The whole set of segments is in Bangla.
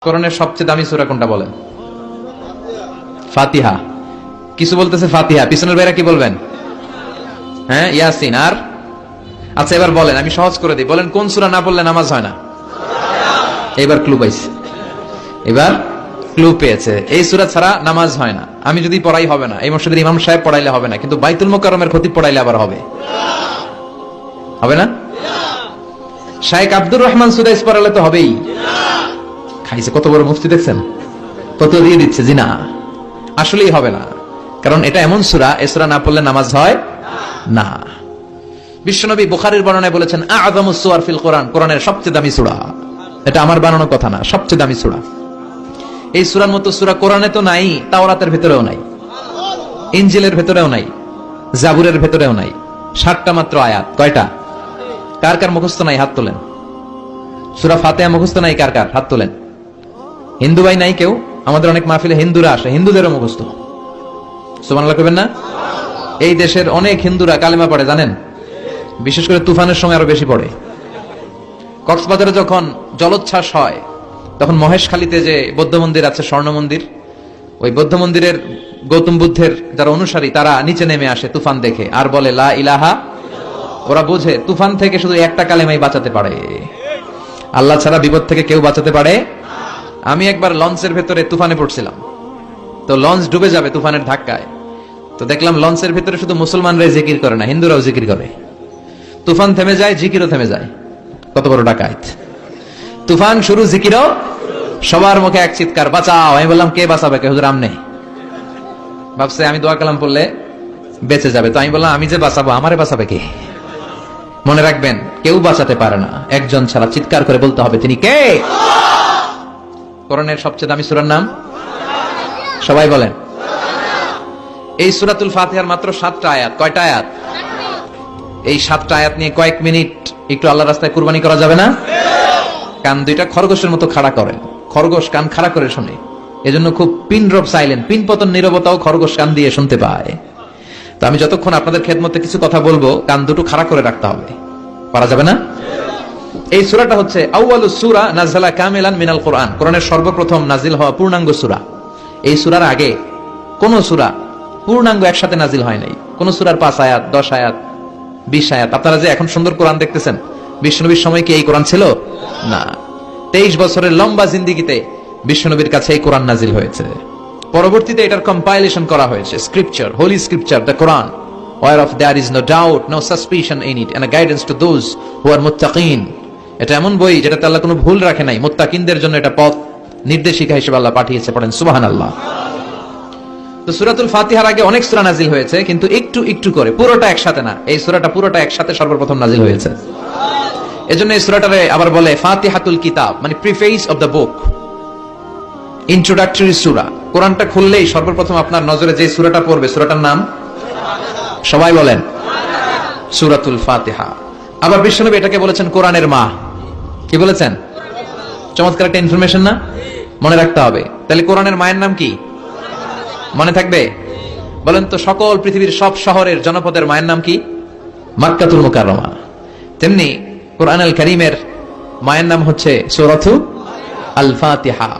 কোরআনের সবচেয়ে দামি সূরা কোনটা বলেন ফাতিহা। কিছু বলতেছে ফাতিহা। পিছনের বাইরা কি বলবেন? হ্যাঁ ইয়াসিন। আর? আচ্ছা এবার বলেন, আমি সহজ করে দিই। বলেন, কোন সূরা না বললে নামাজ হয় না? এবার ক্লু পাইছে। এবার ক্লু পেয়েছে। এই সুরা ছাড়া নামাজ হয় না। আমি যদি পড়াই হবে না। এই মসজিদের ইমাম সাহেব পড়াইলে হবে না। কিন্তু বাইতুল মোকাররমের ক্ষতি পড়াইলে আবার হবে। হবে না? শাইখ আব্দুর রহমান সুদাইস পড়ালে তো হবেই। খাইছে কত বড় মুফতি দেখছেন? কত দিয়ে দিচ্ছে জি না আসলেই হবে না। কারণ এটা এমন সুরা, এ সুরা না পড়লে নামাজ হয় না। বিশ্বনবী বুখারীর বর্ণনায় বলেছেন ফিল কোরআন। কোরআনের সবচেয়ে দামি সূরা। এটা আমার বানানো কথা না, সবচেয়ে দামি সূরা। এই সূরার মতো সুরা কোরআনে তো নাই, তাওরাতের ভেতরেও নাই। ইনজিলের ভেতরেও নাই, জাবুরের ভেতরেও নাই। ষাটটা মাত্র আয়াত, কয়টা? কার কার মুখস্থ নাই, হাত তোলেন? সুরা ফাতেহা মুখস্থ নাই, কার কার? হাত তোলেন। হিন্দু ভাই নাই কেউ, আমাদের অনেক মাহফিলে হিন্দুরা আসে, হিন্দুদেরও মুখস্থ। সুবহানাল্লাহ কইবেন না? এই দেশের অনেক হিন্দুরা কালেমা পড়ে, জানেন? বিশেষ করে তুফানের সময় আরও বেশি পড়ে। কক্সবাজারে যখন জলোচ্ছ্বাস হয়, তখন মহেশখালীতে যে বৌদ্ধ মন্দির আছে, স্বর্ণ মন্দির, ওই বৌদ্ধ মন্দিরের গৌতম বুদ্ধের যারা অনুসারী, তারা নিচে নেমে আসে তুফান দেখে, আর বলে, লা ইলাহা ওরা বোঝে, তুফান থেকে শুধু একটা কালেমাই বাঁচাতে পারে। আল্লাহ ছাড়া বিপদ থেকে কেউ বাঁচাতে পারে আমি একবার লঞ্চের ভেতরে তুফানে পড়ছিলাম। তো লঞ্চ ডুবে যাবে তুফানের ধাক্কায়। তো দেখলাম লঞ্চের ভেতরে শুধু মুসলমানরাই জিকির করে না, হিন্দুরাও জিকির করে। তুফান থেমে যায়, জিকিরও থেমে যায়। কত বড় ডাকাত। তুফান শুরু, জিকিরও সবার মুখে এক চিৎকার, বাঁচাও। আমি বললাম, কে বাঁচাবে? কে? হুজুর, আমনে? ভাবছে, আমি দোয়া কালাম পড়লে বেঁচে যাবে। তো আমি বললাম, আমি যে বাঁচাবো, আমারে বাঁচাবে কে? মনে রাখবেন, কেউ বাঁচাতে পারে না। একজন ছাড়া চিৎকার করে বলতে হবে, তিনি কে? করণের সবচেয়ে দামি সুরার নাম? সবাই বলেন। এই সুরাতুল ফাতিহার মাত্র সাতটা আয়াত। কয়টা আয়াত? এই সাতটা আয়াত নিয়ে কয়েক মিনিট একটু আল্লাহ রাস্তায় কুরবানি করা যাবে না? কান দুইটা খরগোশের মতো খাড়া করেন খরগোশ কান খাড়া করে শোনে। এজন্য খুব পিন ড্রপ সাইলেন্ট পিন পতন নিরবতাও খরগোশ কান দিয়ে শুনতে পায়। তো আমি যতক্ষণ আপনাদের খেদমতে কিছু কথা বলব, কান দুটো খাড়া করে রাখতে হবে। পারা যাবে না? এই সূরাটা হচ্ছে সূরা নাযালা কামিলান মিনাল কোরআন। কোরআনের সর্বপ্রথম নাজিল হওয়া পূর্ণাঙ্গ সূরা। এই সূরার আগে কোন সূরা পূর্ণাঙ্গ একসাথে নাজিল হয় নাই। কোন সূরার পাঁচ আয়াত দশ আয়াত বিশ আয়াত। আপনারা যে এখন সুন্দর কোরআন দেখতেছেন বিশ্বনবীর সময় কি এই কোরআন ছিল? না। তেইশ বছরের লম্বা জিন্দিগিতে বিশ্বনবীর কাছে এই কোরআন নাজিল হয়েছে। পরবর্তীতে এটার কম্পাইলেশন করা হয়েছে। Scripture holy scripture the Quran whereof there is no doubt, no suspicion in it, and a guidance to those who are muttaqin. এটা এমন বই যেটাতে আল্লাহ কোনো ভুল রাখে নাই। মুত্তাকিনদের জন্য এটা পথ নির্দেশিকা হিসেবে আল্লাহ পাঠিয়েছে পড়েন। সুবাহান আল্লাহ তো সুরাতুল ফাতিহার আগে অনেক সূরা নাজিল হয়েছে, কিন্তু একটু একটু করে, পুরোটা একসাথে না। এই সূরাটা পুরোটা একসাথে সর্বপ্রথম নাজিল হয়েছে। এজন্য এই সূরাটারে আবার বলে ফাতিহাতুল কিতাব মানে প্রিফেস দ্য বুক ইন্ট্রোডাক্টরি সূরা। কোরআনটা খুললেই সর্বপ্রথম আপনার নজরে যে সূরাটা পড়বে, সুরাটার নাম সবাই বলেন, সুরাতুল ফাতিহা। আবার বিশ্বনবী এটাকে বলেছেন কোরআনের মা কি বলেছেন? চমৎকার একটা ইনফরমেশন না? মনে রাখতে হবে। তাহলে কোরআনের মায়ের নাম কি? মনে থাকবে? বলেন তো সকল পৃথিবীর সব শহরের জনপদের মায়ের নাম কি? মাক্কাতুল মুকাররমা। তেমনি কোরআন আল করিমের মায়ের নাম হচ্ছে সুরাতু আল ফাতিহা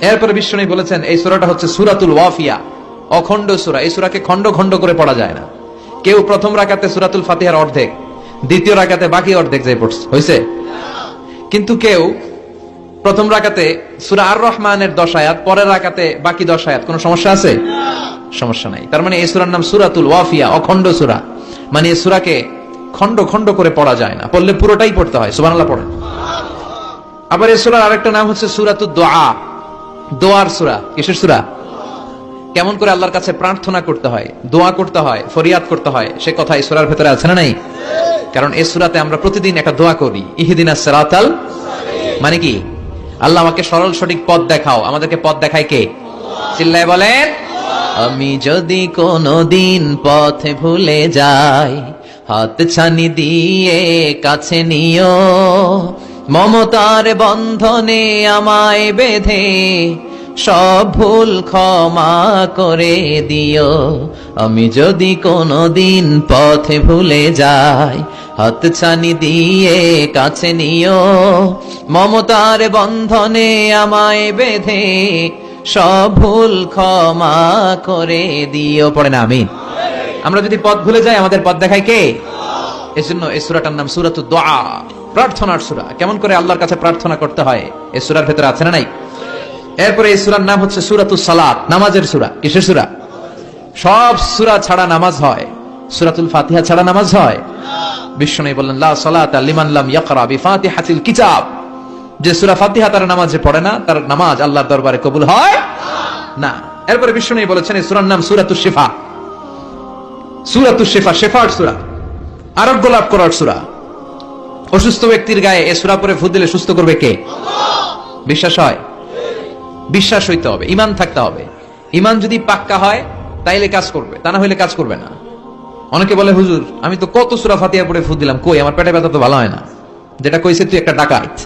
এরপরে বিশ্বনবী বলেছেন, এই সূরাটা হচ্ছে সূরাতুল ওয়াফিয়া। অখণ্ড সূরা। এই সূরাকে খণ্ড খণ্ড করে পড়া যায় না। কেউ প্রথম রাকাতে সূরাতুল ফাতিহার অর্ধেক, দ্বিতীয় রাকাতে বাকি অর্ধেক যে পড়ছে, হইছে? কিন্তু কেউ প্রথম রাকাতে সুরা আর রহমানের দশ আয়াত, পরের রাকাতে বাকি দশ আয়াত, কোনো সমস্যা আছে? সমস্যা নাই। তার মানে এই সুরার নাম সুরাতুল ওয়াফিয়া, অখণ্ড সূরা। মানে এই সুরাকে খণ্ড খণ্ড করে পড়া যায় না। পড়লে পুরোটাই পড়তে হয়, সুবহানাল্লাহ পড়েন। আবার এই সূরার আরেকটা নাম হচ্ছে সূরাতুদ দোয়া। দোয়ার সুরা, কিসের সূরা? কেমন করে আল্লাহর কাছে প্রার্থনা করতে হয়, দোয়া করতে হয়, ফরিয়াদ করতে হয়, সে কথা এই সূরার ভেতরে আছে না নাই? কারণ এই সুরাতে আমরা প্রতিদিন একটা দোয়া করি, ইহদিনাস সিরাতাল মানে কি? আল্লাহ আমাকে সরল সঠিক পথ দেখাও। আমাদেরকে পথ দেখায় কে? চিল্লায় বলেন, আমি যদি কোনো দিন পথে ভুলে যাই, হাত ছানি দিয়ে কাছে নিও, মমতার বন্ধনে আমায় বেঁধে সব ভুল ক্ষমা করে দিও। আমি যদি কোনো দিন পথে ভুলে যাই হাত ছানি দিয়ে কাছে নিও। মমতার বন্ধনে আমায় বেঁধে সব ভুল ক্ষমা করে দিও। পড়ে না আমি আমরা যদি পথ ভুলে যাই, আমাদের পথ দেখায় কে? এজন্য এই সুরাটার নাম সূরাতু দোয়া প্রার্থনার সূরা। কেমন করে আল্লাহর কাছে প্রার্থনা করতে হয়? এই সূরার ভেতরে আছে না নাই? এরপরে এই সুরার নাম হচ্ছে সূরাতুস সালাত, নামাজের সুরা। কিসের সুরা? সব সুরা ছাড়া নামাজ হয়। সুরাতুল ফাতিহা ছাড়া নামাজ হয়। বিশ্বনবী বললেন, লা সালাতা লিমান লাম ইয়াকরা বিফাতিহাতিল কিতাব। যে সূরা ফাতিহা তার নামাজে পড়ে না, তার নামাজ আল্লাহর দরবারে কবুল হয় না। এরপরে বিশ্বনবী বলেছেন, এই সূরার নাম সূরাতুশ শিফা। সূরাতুশ শিফা, শেফার সুরা। আরোগ্য লাভ করার সুরা। অসুস্থ ব্যক্তির গায়ে এ সুরা পরে ফু দিলে সুস্থ করবে কে? বিশ্বাস হয়? বিশ্বাস হইতে হবে ইমান থাকতে হবে। ইমান যদি পাক্কা হয়, তাইলে কাজ করবে, তা না হইলে কাজ করবে না। অনেকে বলে, হুজুর, আমি তো কত সুরা ফাতিয়া পড়ে ফু দিলাম, কই, আমার পেটে ব্যথা তো ভালো হয় না। যেটা কইছে, তুই একটা ডাকাত।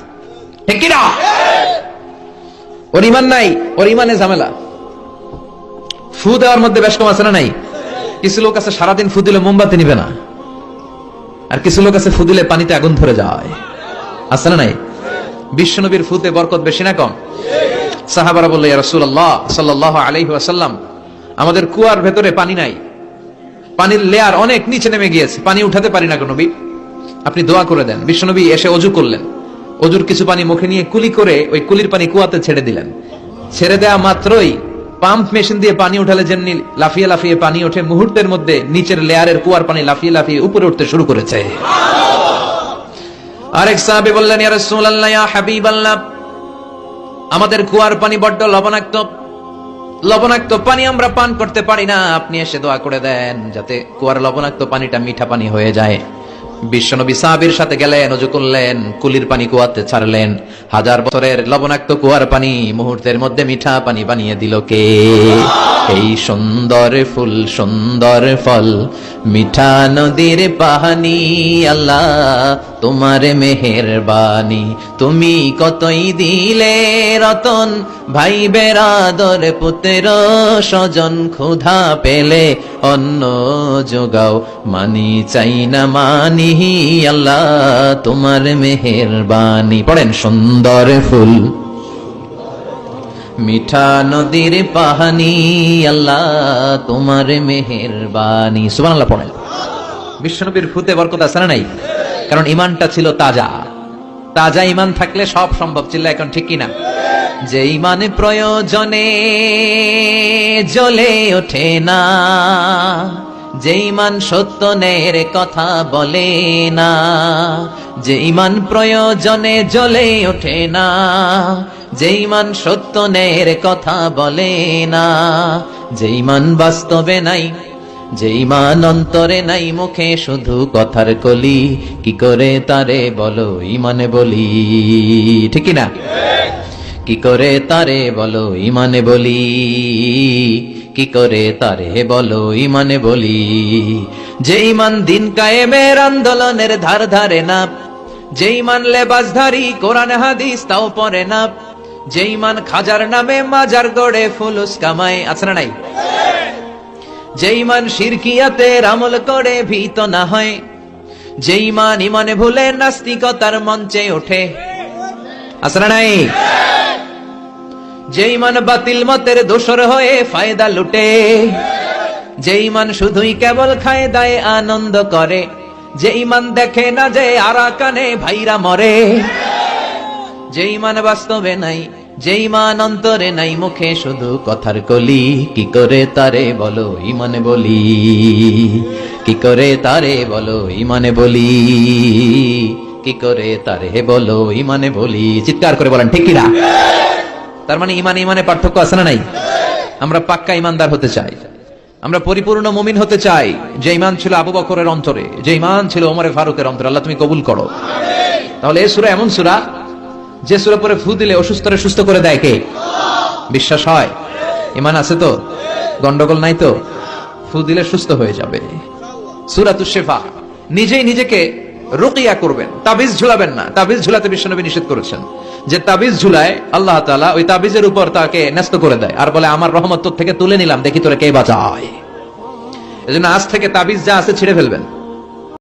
ওর ইমান নাই, ওর ইমানে ঝামেলা। ফু দেওয়ার মধ্যে বেশ কম আছে না নাই? কিছু লোক আছে, সারাদিন ফু দিলে মোমবাতি নিবে না। আর কিছু লোক আছে, ফু দিলে পানিতে আগুন ধরে যায়। আছে না নাই? বিশ্বনবীর ফুতে বরকত বেশি না কম? সাহাবারা বলল রাসূলুল্লাহ সাল্লাল্লাহু আলাইহি ওয়াসাল্লাম, আমাদের কুয়ার ভেতরে পানি নাই। পানির লেয়ার অনেক নিচে নেমে গিয়েছে। পানি উঠাতে পারি না নবী। আপনি দোয়া করে দেন। বিশ্বনবী এসে অজু করলেন। অজুর কিছু পানি মুখে নিয়ে কুলি করে ওই কুলির পানি কুয়াতে ছেড়ে দিলেন। ছেড়ে দেওয়া মাত্রই পাম্প মেশিন দিয়ে পানি উঠালে যেমনি লাফিয়ে লাফিয়ে পানি ওঠে, মুহূর্তের মধ্যে নিচের লেয়ারের কুয়ার পানি লাফিয়ে লাফিয়ে উপরে উঠতে শুরু করেছে। আরেক সাহাবী বললেন ইয়া হাবিবাল্লাহ আমাদের কুয়ার পানি বড্ড লবণাক্ত। লবণাক্ত পানি আমরা পান করতে পারি না। আপনি এসে দোয়া করে দেন যাতে কুয়ার লবণাক্ত পানিটা মিঠা পানি হয়ে যায়। বিশ্বনবী সাহাবীর সাথে গেলেন, অজু করলেন, কুলির পানি কুয়াতে ছাড়লেন। হাজার বছরের লবণাক্ত কুয়ার পানি মুহূর্তের মধ্যে মিঠা পানি বানিয়ে দিল কে? এই সুন্দর ফুল, সুন্দর ফল, মিঠা নদীর পাহানি, আল্লাহ তোমার মেহেরবানি। তুমি কতই দিলে রতন ভাই বেরাদর পুত্র স্বজন ক্ষুধা পেলে অন্ন যোগাও। মানি চাই না, মানি আল্লাহ, তোমার মেহেরবানি। পড়েন সুন্দর ফুল। মিঠা নদীর পাহানি, আল্লাহ তোমার মেহেরবানি। সুবহানাল্লাহ পড়েন। বিশ্বনবীর ফুতে বরকত আছে না নাই? কারণ ইমানটা ছিল তাজা। তাজা ইমান থাকলে সব সম্ভব ছিল এখন ঠিক কিনা? যে ইমান প্রয়োজনে জ্বলে ওঠে না। যে ইমান সত্য নের কথা বলে না যে ইমান প্রয়োজনে জ্বলে ওঠে না যে ইমান সত্য নের কথা বলে না যে ইমান বাস্তবে নাই যে ইমান অন্তরে নাই, মুখে শুধু কথার কলি, কি করে তারে বলো ইমানে বলি, ঠিক না কি করে তারে বলো ইমানে বলি? কি করে তারে বলো ইমানে বলি? যে ইমান দিন কায়েমের আন্দোলনের ধার ধারে না, যে ইমান লেবাসধারী কোরআন হাদিস তাও পরে না, যে ইমান খাজার নামে মাজার গড়ে ফুলুস কামায় আছে না নাই? যে ইমান শিরকিয়াতের আমল করে ভীত না হয়, যে ইমান ইমানে ভুলে নাস্তিকতার মঞ্চে ওঠে, আছে না নাই? যে ইমান বাতিল মতের দোষর হয়ে ফায়দা লুটে। যে ইমান শুধুই কেবল খায় দায় আনন্দ করে। যে ইমান দেখে না যে আরাকানে ভাইরা মরে। যে ইমান বাস্তবে নাই যে ইমান অন্তরে নাই, মুখে শুধু কথার কলি। কি করে তারে বলো ইমানে বলি? কি করে তারে বলো ইমানে বলি? কি করে তারে বলো ইমানে বলি? চিৎকার করে বলেন, ঠিক কিনা? তার মানে ইমান ইমানে পার্থক্য আছে না নাই? আমরা পাক্কা ইমানদার হতে চাই। আমরা পরিপূর্ণ মুমিন হতে চাই। যে ইমান ছিল আবু বকরের অন্তরে, যে ইমান ছিল ওমরে ফারুকের অন্তরে, আল্লাহ তুমি কবুল করো। তাহলে এই সুরা এমন সুরা, যে সুরা পরে ফু দিলে অসুস্থরে সুস্থ করে দেয় কে? বিশ্বাস হয়? ইমান আছে তো? গন্ডগোল নাই তো? ফু দিলে সুস্থ হয়ে যাবে। সুরাতু শেফা, নিজেই নিজেকে রুকিয়া করবেন, তাবিজ ঝুলাবেন না। তাবিজ ঝুলাতে বিশ্বনবী নিষেধ করেছেন যে তাবিজ ঝুলায় আল্লাহ তালা ওই তাবিজের উপর তাকে ন্যস্ত করে দেয়। আর বলে, আমার রহমত তোর থেকে তুলে নিলাম, দেখি তোরা কে বাঁচায়? এজন্য আজ থেকে তাবিজ যা আছে ছিঁড়ে ফেলবেন।